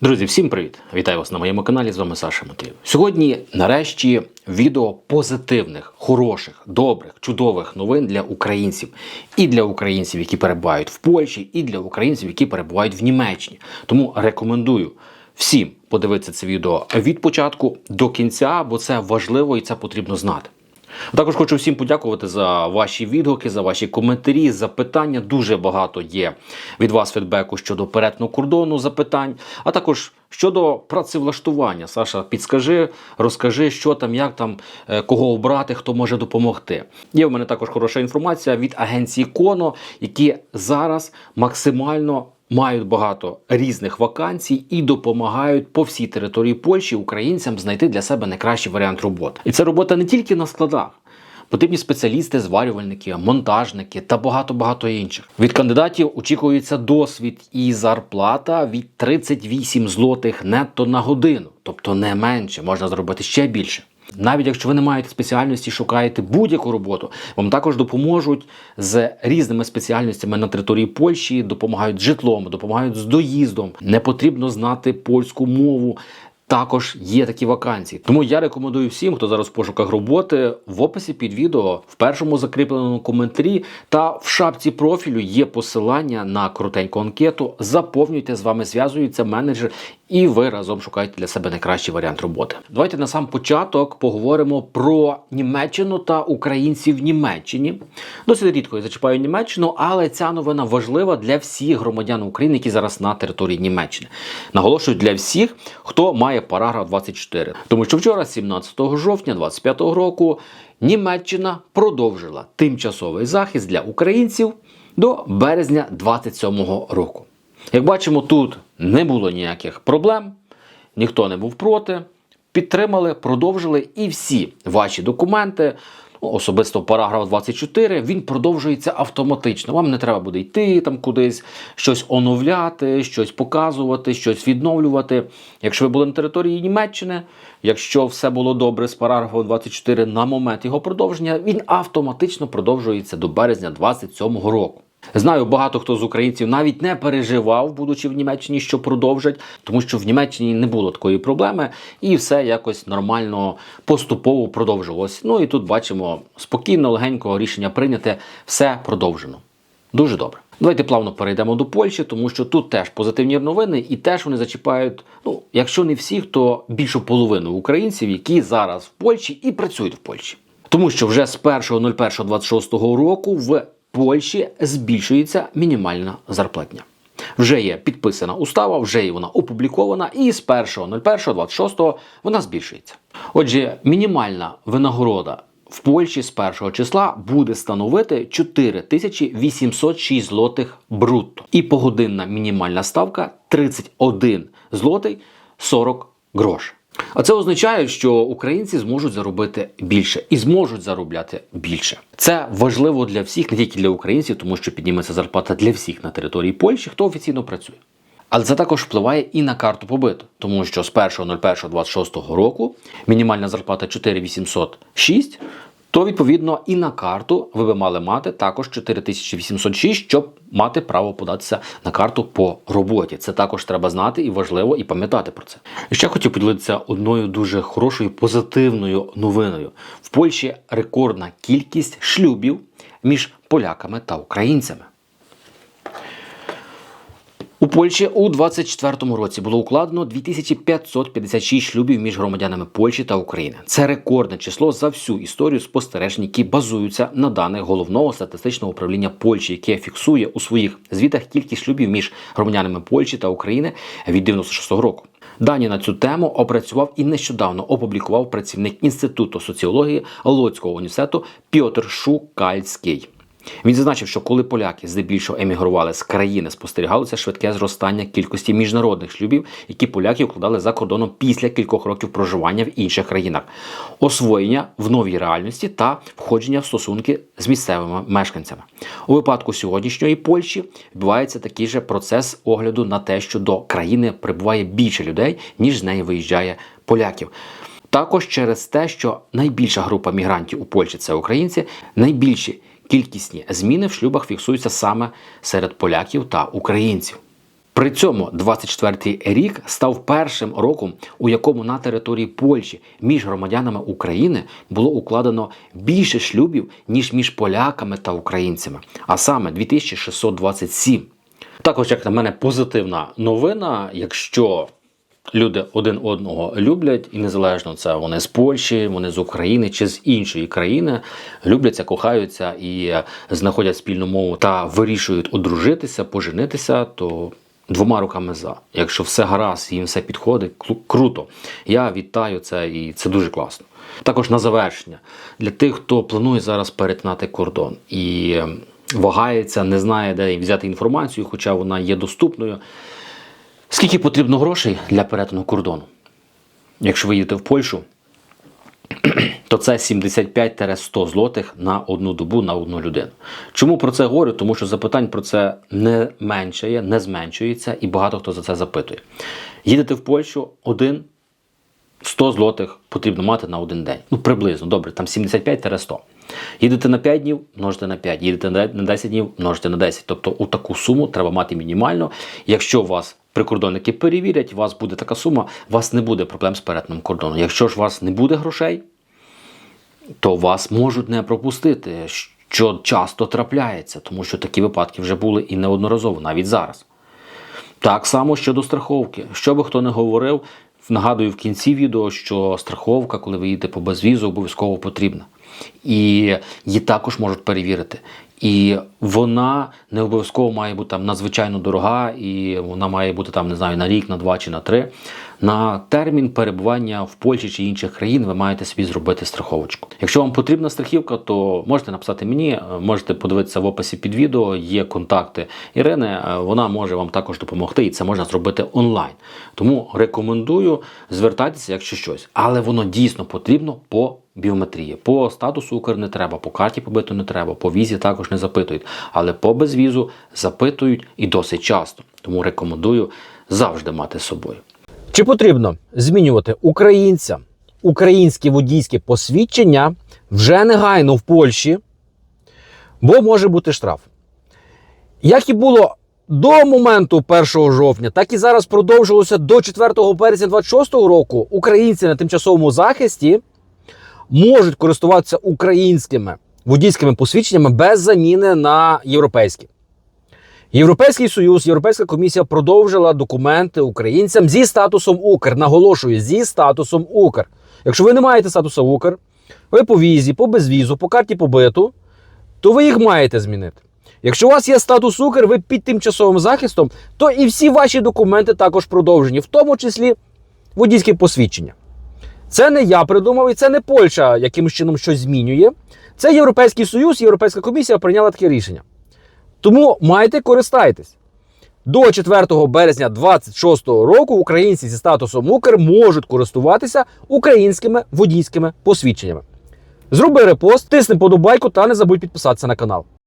Друзі, всім привіт! Вітаю вас на моєму каналі. З вами Саша Матвіїв. Сьогодні, нарешті, відео позитивних, хороших, добрих, чудових новин для українців і для українців, які перебувають в Польщі, і для українців, які перебувають в Німеччині. Тому рекомендую всім подивитися це відео від початку до кінця, бо це важливо і це потрібно знати. Також хочу всім подякувати за ваші відгуки, за ваші коментарі, запитання. Дуже багато є від вас фідбеку щодо перетину кордону запитань, а також щодо працевлаштування. Саша, підскажи, розкажи, що там, як там, е, кого обрати, хто може допомогти. Є в мене також хороша інформація від агенції Коно, які зараз максимально мають багато різних вакансій і допомагають по всій території Польщі українцям знайти для себе найкращий варіант роботи. І це робота не тільки на складах. Потрібні спеціалісти, зварювальники, монтажники та багато-багато інших. Від кандидатів очікується досвід і зарплата від 38 злотих нетто на годину, тобто не менше, можна зробити ще більше. Навіть якщо ви не маєте спеціальності, шукаєте будь-яку роботу, вам також допоможуть з різними спеціальностями на території Польщі, допомагають житлом, допомагають з доїздом. Не потрібно знати польську мову. Також є такі вакансії. Тому я рекомендую всім, хто зараз в пошуках роботи, в описі під відео, в першому закріпленому коментарі та в шапці профілю є посилання на коротеньку анкету. Заповнюйте, з вами зв'язується менеджер, і ви разом шукаєте для себе найкращий варіант роботи. Давайте на сам початок поговоримо про Німеччину та українців в Німеччині. Досить рідко я зачіпаю Німеччину, але ця новина важлива для всіх громадян України, які зараз на території Німеччини. Наголошую для всіх, хто має параграф 24. Тому що вчора, 17 жовтня 2025 року, Німеччина продовжила тимчасовий захист для українців до березня 2027 року. Як бачимо, тут не було ніяких проблем, ніхто не був проти. Підтримали, продовжили і всі ваші документи, ну, особисто параграф 24, він продовжується автоматично. Вам не треба буде йти там кудись, щось оновляти, щось показувати, щось відновлювати. Якщо ви були на території Німеччини, якщо все було добре з параграфом 24 на момент його продовження, він автоматично продовжується до березня 27-го року. Знаю, багато хто з українців навіть не переживав, будучи в Німеччині, що продовжать, тому що в Німеччині не було такої проблеми, і все якось нормально поступово продовжилось. Ну і тут бачимо спокійно, легенько рішення прийняте, все продовжено. Дуже добре. Давайте плавно перейдемо до Польщі, тому що тут теж позитивні новини, і теж вони зачіпають, ну якщо не всіх, то більшу половину українців, які зараз в Польщі і працюють в Польщі. Тому що вже з 1.01.26 року в Польщі збільшується мінімальна зарплатня. Вже є підписана устава, вже є вона опублікована, і з 1.01.26 вона збільшується. Отже, мінімальна винагорода в Польщі з 1 числа буде становити 4806 злотих брутто. І погодинна мінімальна ставка 31 злотий 40 грош. А це означає, що українці зможуть заробити більше і зможуть заробляти більше. Це важливо для всіх, не тільки для українців, тому що підніметься зарплата для всіх на території Польщі, хто офіційно працює. Але це також впливає і на карту побиту, тому що з 1.01.26 року мінімальна зарплата 4806, то відповідно і на карту ви би мали мати також 4806, щоб мати право податися на карту по роботі. Це також треба знати і важливо і пам'ятати про це. Ще хотів поділитися одною дуже хорошою позитивною новиною. В Польщі рекордна кількість шлюбів між поляками та українцями. Польщі у 24-му році було укладено 2556 шлюбів між громадянами Польщі та України. Це рекордне число за всю історію спостережень, які базуються на даних головного статистичного управління Польщі, яке фіксує у своїх звітах кількість шлюбів між громадянами Польщі та України від 96-го року. Дані на цю тему опрацював і нещодавно опублікував працівник інституту соціології Лоцького університету Пьотр Шукальський. Він зазначив, що коли поляки здебільшого емігрували з країни, спостерігалося швидке зростання кількості міжнародних шлюбів, які поляки укладали за кордоном після кількох років проживання в інших країнах, освоєння в новій реальності та входження в стосунки з місцевими мешканцями. У випадку сьогоднішньої Польщі відбувається такий же процес огляду на те, що до країни прибуває більше людей, ніж з неї виїжджає поляків. Також через те, що найбільша група мігрантів у Польщі це українці, найбільші кількісні зміни в шлюбах фіксуються саме серед поляків та українців. При цьому 24-й рік став першим роком, у якому на території Польщі між громадянами України було укладено більше шлюбів, ніж між поляками та українцями, а саме 2627. Також, як на мене, позитивна новина, якщо люди один одного люблять, і незалежно це вони з Польщі, вони з України чи з іншої країни, любляться, кохаються і знаходять спільну мову та вирішують одружитися, поженитися, то двома руками за. Якщо все гаразд, їм все підходить, круто. Я вітаю це і це дуже класно. Також на завершення для тих, хто планує зараз перетинати кордон і вагається, не знає, де взяти інформацію, хоча вона є доступною. Скільки потрібно грошей для перетину кордону? Якщо ви їдете в Польщу, то це 75-100 злотих на одну добу на одну людину. Чому про це говорю? Тому що запитань про це не меншає, не зменшується, і багато хто за це запитує. Їдете в Польщу один 100 злотих потрібно мати на один день. Ну, приблизно, добре, там 75-100. Їдете на 5 днів, множите на 5. Їдете на на 10 днів, множите на 10. Тобто у таку суму треба мати мінімально. Якщо у вас прикордонники перевірять, у вас буде така сума, у вас не буде проблем з перетином кордону. Якщо ж у вас не буде грошей, то вас можуть не пропустити, що часто трапляється, тому що такі випадки вже були і неодноразово, навіть зараз. Так само щодо страховки. Що би хто не говорив, нагадую в кінці відео, що страховка, коли ви їдете по безвізу, обов'язково потрібна. І її також можуть перевірити. І вона не обов'язково має бути там надзвичайно дорога, і вона має бути там, не знаю, на рік, на два чи на три. На термін перебування в Польщі чи інших країн ви маєте собі зробити страховочку. Якщо вам потрібна страхівка, то можете написати мені, можете подивитися в описі під відео. Є контакти Ірини. е, Вона може вам також допомогти, і це можна зробити онлайн. Тому рекомендую звертатися, якщо щось, але воно дійсно потрібно по біометрії. По статусу Укр не треба, по карті побиту не треба, по візі також не запитують, але по безвізу запитують і досить часто. Тому рекомендую завжди мати з собою. Чи потрібно змінювати українцям українське водійське посвідчення вже негайно в Польщі, бо може бути штраф? Як і було до моменту 1 жовтня, так і зараз продовжилося до 4 березня 2026 року. Українці на тимчасовому захисті можуть користуватися українськими водійськими посвідченнями без заміни на європейські. Європейський союз, Європейська комісія продовжила документи українцям зі статусом Укр. Наголошую, зі статусом Укр. Якщо ви не маєте статусу Укр, ви по візі, по безвізу, по карті побиту, то ви їх маєте змінити. Якщо у вас є статус Укр, ви під тимчасовим захистом, то і всі ваші документи також продовжені, в тому числі водійське посвідчення. Це не я придумав, і це не Польща якимось чином щось змінює. Це Європейський Союз, Європейська комісія прийняла таке рішення. Тому майте користайтесь. До 4 березня 2026 року українці зі статусом Укр можуть користуватися українськими водійськими посвідченнями. Зроби репост, тисни подобайку та не забудь підписатися на канал.